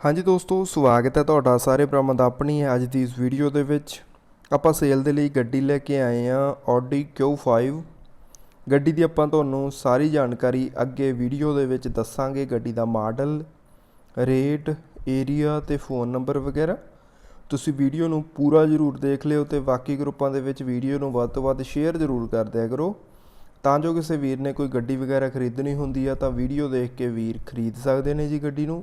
ਹਾਂਜੀ ਦੋਸਤੋ, ਸਵਾਗਤ ਹੈ ਤੁਹਾਡਾ ਸਾਰੇ ਭਰਾਵਾਂ ਦਾ ਆਪਣੀ ਅੱਜ ਦੀ ਇਸ ਵੀਡੀਓ ਦੇ ਵਿੱਚ। ਆਪਾਂ ਸੇਲ ਦੇ ਲਈ ਗੱਡੀ ਲੈ ਕੇ ਆਏ ਹਾਂ, Audi Q5 ਗੱਡੀ ਦੀ ਆਪਾਂ ਤੁਹਾਨੂੰ ਸਾਰੀ ਜਾਣਕਾਰੀ ਅੱਗੇ ਵੀਡੀਓ ਦੇ ਵਿੱਚ ਦੱਸਾਂਗੇ, ਗੱਡੀ ਦਾ ਮਾਡਲ ਰੇਟ ਏਰੀਆ ਤੇ ਫੋਨ ਨੰਬਰ ਵਗੈਰਾ। ਤੁਸੀਂ ਵੀਡੀਓ ਨੂੰ ਪੂਰਾ ਜ਼ਰੂਰ ਦੇਖ ਲਿਓ ਤੇ ਬਾਕੀ ਗਰੁੱਪਾਂ ਦੇ ਵਿੱਚ ਵੀਡੀਓ ਨੂੰ ਵੱਧ ਤੋਂ ਵੱਧ ਸ਼ੇਅਰ ਜ਼ਰੂਰ ਕਰ ਦਿਆ ਕਰੋ। ਤਾਂ ਜੋ ਕਿਸੇ ਵੀਰ ਨੇ ਕੋਈ ਗੱਡੀ ਵਗੈਰਾ ਖਰੀਦਣੀ ਹੁੰਦੀ ਆ, ਤਾਂ ਵੀਡੀਓ ਦੇਖ ਕੇ ਵੀਰ ਖਰੀਦ ਸਕਦੇ ਨੇ ਜੀ ਗੱਡੀ ਨੂੰ।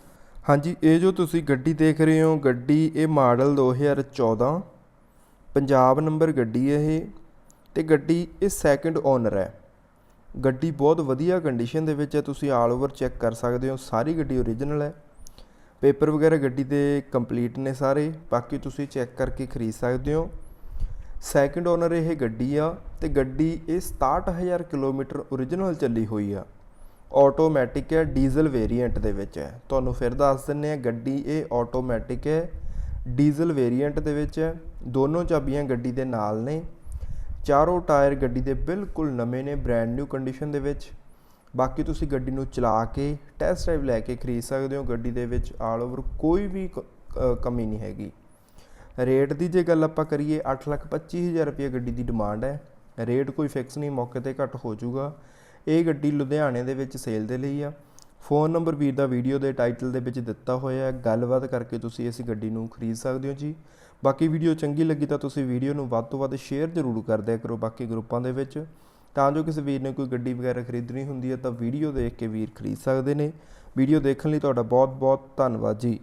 ਹਾਂਜੀ, ਇਹ ਜੋ ਤੁਸੀਂ ਗੱਡੀ ਦੇਖ ਰਹੇ ਹੋ, ਗੱਡੀ ਇਹ ਮਾਡਲ 2014 ਪੰਜਾਬ ਨੰਬਰ ਗੱਡੀ ਹੈ ਇਹ, ਤੇ ਗੱਡੀ ਇਹ ਸੈਕੰਡ ਓਨਰ ਹੈ। ਗੱਡੀ ਬਹੁਤ ਵਧੀਆ ਕੰਡੀਸ਼ਨ ਦੇ ਵਿੱਚ ਹੈ, ਤੁਸੀਂ ਆਲ ਓਵਰ ਚੈੱਕ ਕਰ ਸਕਦੇ ਹੋ, ਸਾਰੀ ਗੱਡੀ ਓਰੀਜਨਲ ਹੈ। ਪੇਪਰ ਵਗੈਰਾ ਗੱਡੀ ਦੇ ਕੰਪਲੀਟ ਨੇ ਸਾਰੇ, ਬਾਕੀ ਤੁਸੀਂ ਚੈੱਕ ਕਰਕੇ ਖਰੀਦ ਸਕਦੇ ਹੋ। ਸੈਕੰਡ ਓਨਰ ਇਹ ਗੱਡੀ ਆ, ਤੇ ਗੱਡੀ ਇਹ 67000 ਕਿਲੋਮੀਟਰ ਓਰੀਜਨਲ ਚੱਲੀ ਹੋਈ ਆ। ਆਟੋਮੈਟਿਕ ਹੈ ਡੀਜ਼ਲ ਵੇਰੀਐਂਟ ਦੇ ਵਿੱਚ ਹੈ। ਤੁਹਾਨੂੰ ਫਿਰ ਦੱਸ ਦਿੰਨੇ ਆ ਗੱਡੀ ਇਹ ਆਟੋਮੈਟਿਕ ਹੈ ਡੀਜ਼ਲ ਵੇਰੀਐਂਟ ਦੇ ਵਿੱਚ ਹੈ। ਦੋਨੋਂ ਚਾਬੀਆਂ ਗੱਡੀ ਦੇ ਨਾਲ ਨੇ। ਚਾਰੋਂ ਟਾਇਰ ਗੱਡੀ ਦੇ ਬਿਲਕੁਲ ਨਵੇਂ ਨੇ ਬ੍ਰੈਂਡ ਨਿਊ ਕੰਡੀਸ਼ਨ ਦੇ ਵਿੱਚ। ਬਾਕੀ ਤੁਸੀਂ ਗੱਡੀ ਨੂੰ ਚਲਾ ਕੇ ਟੈਸਟ ਡਰਾਈਵ ਲੈ ਕੇ ਖਰੀਦ ਸਕਦੇ ਹੋ। ਗੱਡੀ ਦੇ ਵਿੱਚ ਆਲ ਓਵਰ ਕੋਈ ਵੀ ਕਮੀ ਨਹੀਂ ਹੈਗੀ। ਰੇਟ ਦੀ ਜੇ ਗੱਲ ਆਪਾਂ ਕਰੀਏ 825000 ਰੁਪਏ ਗੱਡੀ ਦੀ ਡਿਮਾਂਡ ਹੈ। ਰੇਟ ਕੋਈ ਫਿਕਸ ਨਹੀਂ, ਮੌਕੇ ਤੇ ਘੱਟ ਹੋ ਜਾਊਗਾ। ਇਹ ਗੱਡੀ ਲੁਧਿਆਣੇ ਦੇ ਵਿੱਚ ਸੇਲ ਦੇ ਲਈ ਆ। ਫੋਨ ਨੰਬਰ ਵੀਰ ਦਾ ਵੀਡੀਓ ਦੇ ਟਾਈਟਲ ਦੇ ਵਿੱਚ ਦਿੱਤਾ ਹੋਇਆ ਹੈ। ਗੱਲਬਾਤ ਕਰਕੇ ਤੁਸੀਂ ਇਸ ਗੱਡੀ ਨੂੰ ਖਰੀਦ ਸਕਦੇ ਹੋ ਜੀ। ਬਾਕੀ ਵੀਡੀਓ ਚੰਗੀ ਲੱਗੀ ਤਾਂ ਤੁਸੀਂ ਵੀਡੀਓ ਨੂੰ ਵੱਧ ਤੋਂ ਵੱਧ ਸ਼ੇਅਰ ਜ਼ਰੂਰ ਕਰ ਦਿਆ ਕਰੋ ਬਾਕੀ ਗਰੁੱਪਾਂ ਦੇ ਵਿੱਚ। ਤਾਂ ਜੋ ਕਿਸੇ ਵੀਰ ਨੇ ਕੋਈ ਗੱਡੀ ਵਗੈਰਾ ਖਰੀਦਣੀ ਹੁੰਦੀ ਹੈ ਤਾਂ ਵੀਡੀਓ ਦੇਖ ਕੇ ਵੀਰ ਖਰੀਦ ਸਕਦੇ ਨੇ। ਵੀਡੀਓ ਦੇਖਣ ਲਈ ਤੁਹਾਡਾ ਬਹੁਤ ਬਹੁਤ ਧੰਨਵਾਦ ਜੀ।